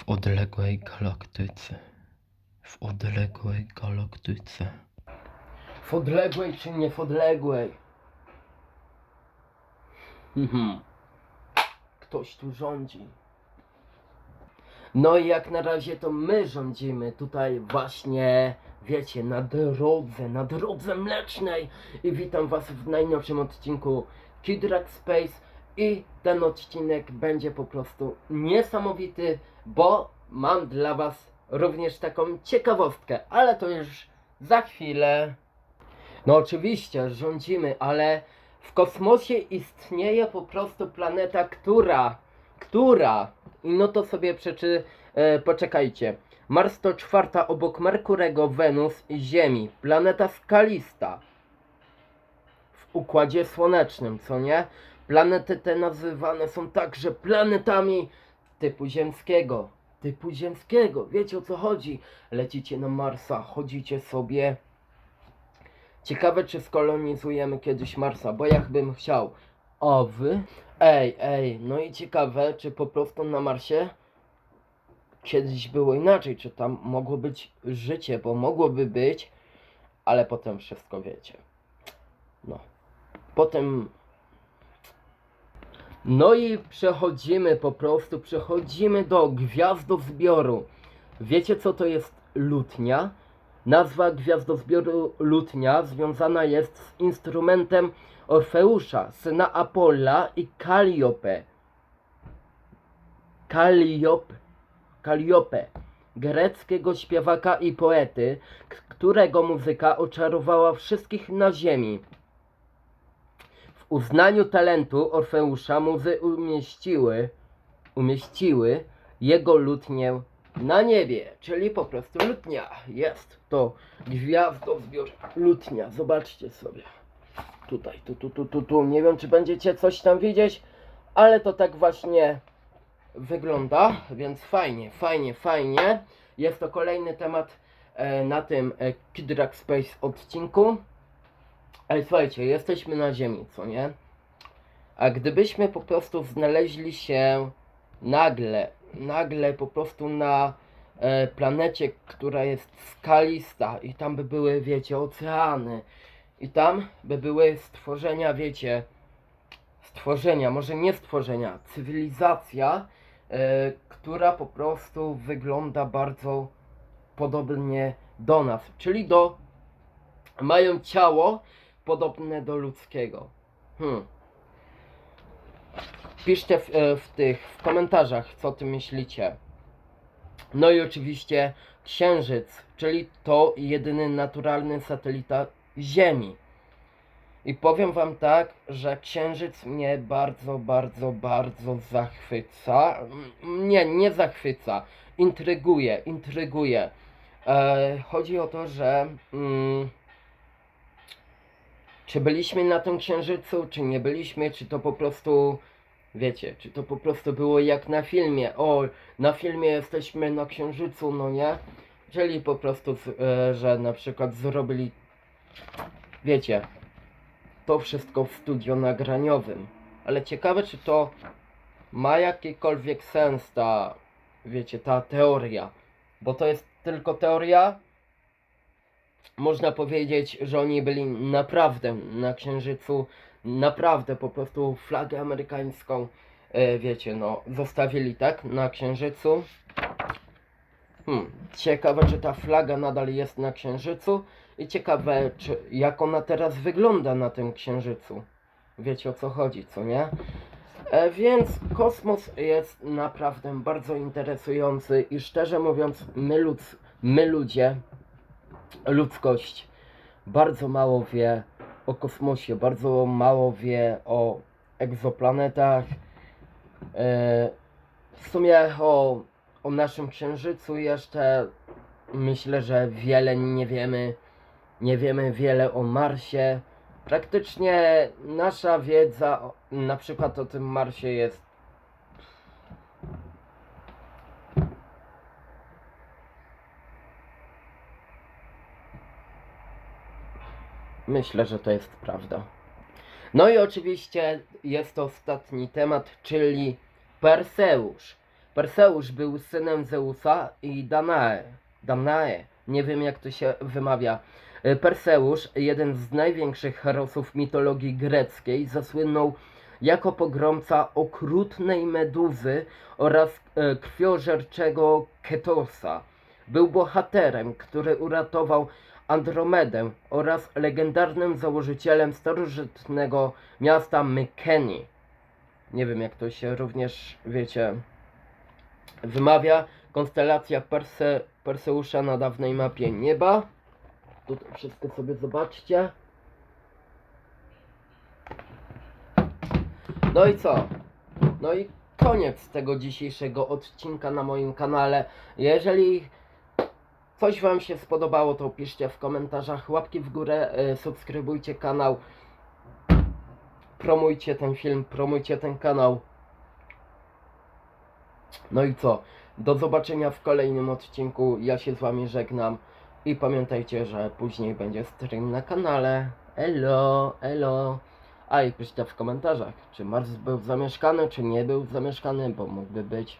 W odległej galaktyce. W odległej galaktyce. W odległej czy nie w odległej? Mhm. Ktoś tu rządzi. No i jak na razie to my rządzimy tutaj właśnie, wiecie, na drodze, na drodze mlecznej. I witam was w najnowszym odcinku Kid Space. I ten odcinek będzie po prostu niesamowity, bo mam dla was również taką ciekawostkę, ale to już za chwilę. No oczywiście, rządzimy, ale w kosmosie istnieje po prostu planeta, która, która, no to sobie przeczy, e, poczekajcie. Mars to czwarta obok Merkurego, Wenus i Ziemi, planeta skalista w Układzie Słonecznym, co nie? Planety te nazywane są także planetami typu ziemskiego. Typu ziemskiego, wiecie o co chodzi? Lecicie na Marsa, chodzicie sobie Ciekawe, czy skolonizujemy kiedyś Marsa, bo ja bym chciał. A wy? Ej, ej, no i ciekawe, czy po prostu na Marsie kiedyś było inaczej, czy tam mogło być życie, bo mogłoby być, ale potem wszystko wiecie. No. Potem. No i przechodzimy po prostu, przechodzimy do gwiazdozbioru. Wiecie co to jest lutnia? Nazwa gwiazdozbioru lutnia związana jest z instrumentem Orfeusza, syna Apolla i Kalliope. Kalliope, Kalliope, greckiego śpiewaka i poety, którego muzyka oczarowała wszystkich na ziemi. Uznaniu talentu Orfeusza muzy umieściły, umieściły jego lutnię na niebie, czyli po prostu lutnia. Jest to gwiazdozbiór lutnia. Zobaczcie sobie. Tutaj, tu, tu, tu, tu, tu. Nie wiem, czy będziecie coś tam widzieć, ale to tak właśnie wygląda, więc fajnie, fajnie, fajnie. Jest to kolejny temat e, na tym e, Kid Rock Space odcinku. Ej, słuchajcie, jesteśmy na Ziemi, co nie? A gdybyśmy po prostu znaleźli się nagle, nagle po prostu na e, planecie, która jest skalista i tam by były, wiecie, oceany i tam by były stworzenia, wiecie, stworzenia, może nie stworzenia, cywilizacja, e, która po prostu wygląda bardzo podobnie do nas, czyli do, mają ciało podobne do ludzkiego. Hmm. Piszcie w, e, w tych w komentarzach, co o tym myślicie. No i oczywiście Księżyc, czyli to jedyny naturalny satelita Ziemi. I powiem wam tak, że Księżyc mnie bardzo, bardzo, bardzo zachwyca. Nie, nie zachwyca. Intryguje, intryguje. E, chodzi o to, że mm, czy byliśmy na tym Księżycu, czy nie byliśmy, czy to po prostu Wiecie, czy to po prostu było jak na filmie? O, na filmie jesteśmy na księżycu, no nie? Czyli po prostu, e, że na przykład zrobili, wiecie, to wszystko w studio nagraniowym. Ale ciekawe, czy to ma jakikolwiek sens ta, wiecie, ta teoria. Bo to jest tylko teoria. Można powiedzieć, że oni byli naprawdę na księżycu naprawdę po prostu flagę amerykańską, e, wiecie, no, zostawili tak na księżycu. Hmm, ciekawe, czy ta flaga nadal jest na księżycu i ciekawe, czy, jak ona teraz wygląda na tym księżycu. Wiecie o co chodzi, co nie? E, więc kosmos jest naprawdę bardzo interesujący i szczerze mówiąc, my, ludz, my ludzie, ludzkość, bardzo mało wie o kosmosie, bardzo mało wie o egzoplanetach. E, w sumie o, o naszym księżycu jeszcze myślę, że wiele nie wiemy. Nie wiemy wiele o Marsie. Praktycznie nasza wiedza na przykład o tym Marsie jest Myślę, że to jest prawda. No i oczywiście jest to ostatni temat, czyli Perseusz. Perseusz był synem Zeusa i Danae. Danae, nie wiem jak to się wymawia. Perseusz, jeden z największych herosów mitologii greckiej, zasłynął jako pogromca okrutnej meduzy oraz e, krwiożerczego Ketosa. Był bohaterem, który uratował Andromedę oraz legendarnym założycielem starożytnego miasta Mykeni. Nie wiem jak to się również, wiecie, wymawia. Konstelacja Perse, Perseusza na dawnej mapie nieba. Tutaj wszystko sobie zobaczcie. No i co? No i koniec tego dzisiejszego odcinka na moim kanale. Jeżeli coś Wam się spodobało, to piszcie w komentarzach łapki w górę, y, subskrybujcie kanał, promujcie ten film, promujcie ten kanał. No i co? Do zobaczenia w kolejnym odcinku. Ja się z Wami żegnam. I pamiętajcie, że później będzie stream na kanale. Elo, elo. A i piszcie w komentarzach, czy Mars był zamieszkany, czy nie był zamieszkany, bo mógłby być.